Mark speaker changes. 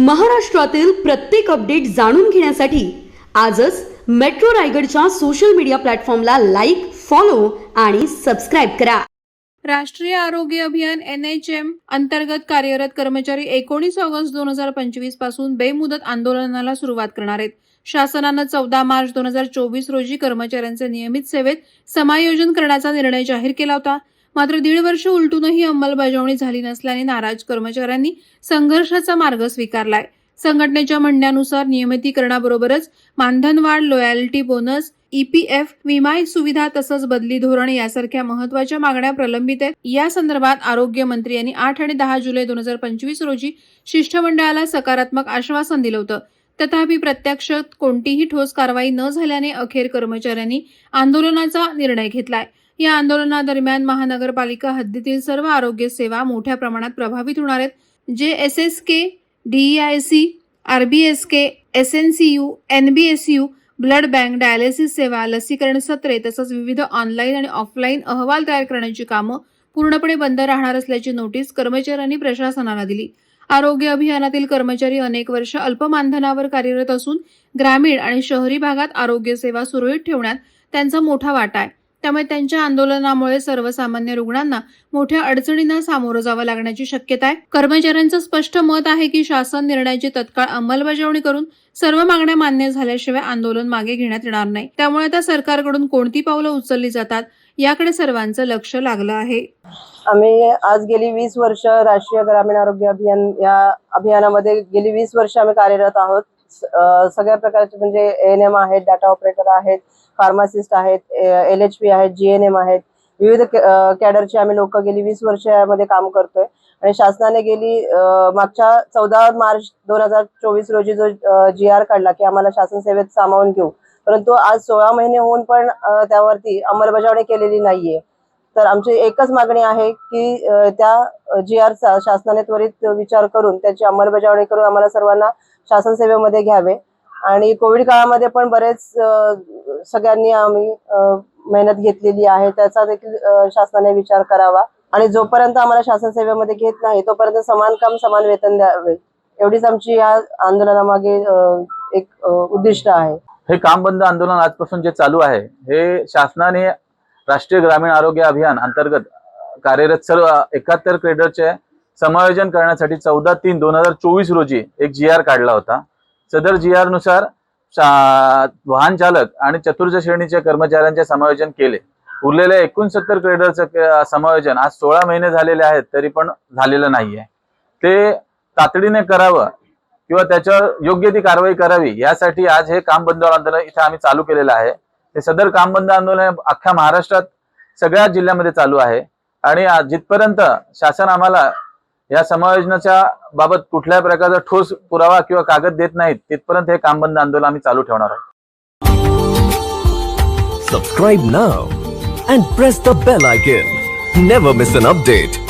Speaker 1: महाराष्ट्रातील प्रत्येक अपडेट जाणून घेण्यासाठी आजच मेट्रो रायगडच्या सोशल मीडिया प्लॅटफॉर्मला लाईक फॉलो आणि सबस्क्राईब करा.
Speaker 2: राष्ट्रीय आरोग्य अभियान एन एच एम अंतर्गत कार्यरत कर्मचारी एकोणीस ऑगस्ट दोन हजार पंचवीसपासून बेमुदत आंदोलनाला सुरुवात करणार आहेत. शासनानं चौदा मार्च दोन हजार चोवीस रोजी कर्मचाऱ्यांचे नियमित सेवेत समायोजन करण्याचा निर्णय जाहीर केला होता. मात्र दीड वर्ष उलटूनही अंमलबजावणी झाली नसल्याने नाराज कर्मचाऱ्यांनी संघर्षाचा मार्ग स्वीकारलाय. संघटनेच्या म्हणण्यानुसार नियमितीकरणाबरोबरच मानधनवाढ लॉयल्टी बोनस ईपीएफ विमा सुविधा तसंच बदली धोरण यासारख्या महत्त्वाच्या मागण्या प्रलंबित आहेत. या संदर्भात आरोग्य मंत्री यांनी आठ आणि दहा जुलै दोन हजार पंचवीस रोजी शिष्टमंडळाला सकारात्मक आश्वासन दिलं होतं. तथापि प्रत्यक्ष कोणतीही ठोस कारवाई न झाल्याने अखेर कर्मचाऱ्यांनी आंदोलनाचा निर्णय घेतलाय. या आंदोलनादरम्यान महानगरपालिका हद्दीतील सर्व आरोग्य सेवा मोठ्या प्रमाणात प्रभावित होणार आहेत. J S S K DI C R B S K S N C U N B S U blood bank dialysis सेवा लसीकरण सत्रे तसंच विविध ऑनलाईन आणि ऑफलाईन अहवाल तयार करण्याची कामं पूर्णपणे बंद राहणार असल्याची नोटीस कर्मचाऱ्यांनी प्रशासनाला दिली. आरोग्य अभियानातील कर्मचारी अनेक वर्ष अल्पमानधनावर कार्यरत असून ग्रामीण आणि शहरी भागात आरोग्य सेवा सुरळीत ठेवण्यात त्यांचा मोठा वाटा आहे. त्यामुळे त्यांच्या आंदोलनामुळे सर्वसामान्य रुग्णांना मोठ्या अडचणींना सामोरं जावं लागण्याची शक्यता आहे. कर्मचाऱ्यांचं स्पष्ट मत आहे की शासन निर्णयाची तत्काळ अंमलबजावणी करून सर्व मागण्या मान्य झाल्याशिवाय आंदोलन मागे घेण्यात येणार नाही. त्यामुळे आता सरकारकडून कोणती पावलं उचलली जातात याकडे सर्वांचं लक्ष लागलं आहे.
Speaker 3: आम्ही आज गेली वीस वर्ष राष्ट्रीय ग्रामीण आरोग्य अभियान या अभियानामध्ये गेली वीस वर्ष आम्ही कार्यरत आहोत. सगळ्या प्रकारचे म्हणजे एन एम आहेत डाटा ऑपरेटर आहेत फार्मासिस्ट आहेत एल एच पी आहेत जी एन एम आहेत. विविध कॅडरची कॅडरचे आम्ही लोक गेली वीस वर्षामध्ये काम करतोय. आणि शासनाने गेली मागच्या चौदा मार्च दोन हजार चोवीस रोजी जो जी आर काढला की आम्हाला शासन सेवेत सामावून घेऊ. परंतु आज सोळा महिने होऊन पण त्यावरती अंमलबजावणी केलेली नाहीये. तर आमची एकच मागणी आहे की त्या जी आरचा शासनाने त्वरित विचार करून त्याची अंमलबजावणी करून आम्हाला सर्वांना शासन सेवेमध्ये घ्यावे. आणि कोविड काळामध्ये पण बरेच सगळ्यांनी आम्ही मेहनत घेतलेली आहे. त्याचा देखील शासनाने विचार करावा. आणि जोपर्यंत आम्हाला शासन सेवेमध्ये घेत नाही तोपर्यंत समान काम समान वेतन द्यावे. एवढीच आमची या आंदोलनामागे एक उद्दिष्ट आहे.
Speaker 4: हे काम बंद आंदोलन आजपासून जे चालू आहे हे शासनाने राष्ट्रीय ग्रामीण आरोग्य अभियान अंतर्गत कार्यरत सर्व एकाहत्तर क्रेडरचे समायोजन करण्यासाठी चौदा तीन दोन हजार चोवीस रोजी एक जी आर काढला होता. सदर जी आरनुसार वाहन चालक आणि चतुर्थ श्रेणीच्या कर्मचाऱ्यांचे समायोजन केले. उरलेल्या एकोणसत्तर क्रेडरचं समायोजन आज सोळा महिने झालेले आहेत तरी पण झालेलं नाहीये. ते तातडीने करावं किंवा त्याच्यावर योग्य ती कारवाई करावी यासाठी आज हे काम बंद आंदोलन इथे आम्ही चालू केलेलं आहे. हे सदर काम बंद आंदोलन अख्ख्या महाराष्ट्रात सगळ्या जिल्ह्यामध्ये चालू आहे. आणि आज जिथपर्यंत शासन आम्हाला या समायोजनाच्या बाबत कुठल्याही प्रकारचा ठोस पुरावा किंवा कागद देत नाहीत तिथपर्यंत हे काम बंद आंदोलन आम्ही चालू ठेवणार आहोत.
Speaker 5: Subscribe now and press the bell icon never miss an update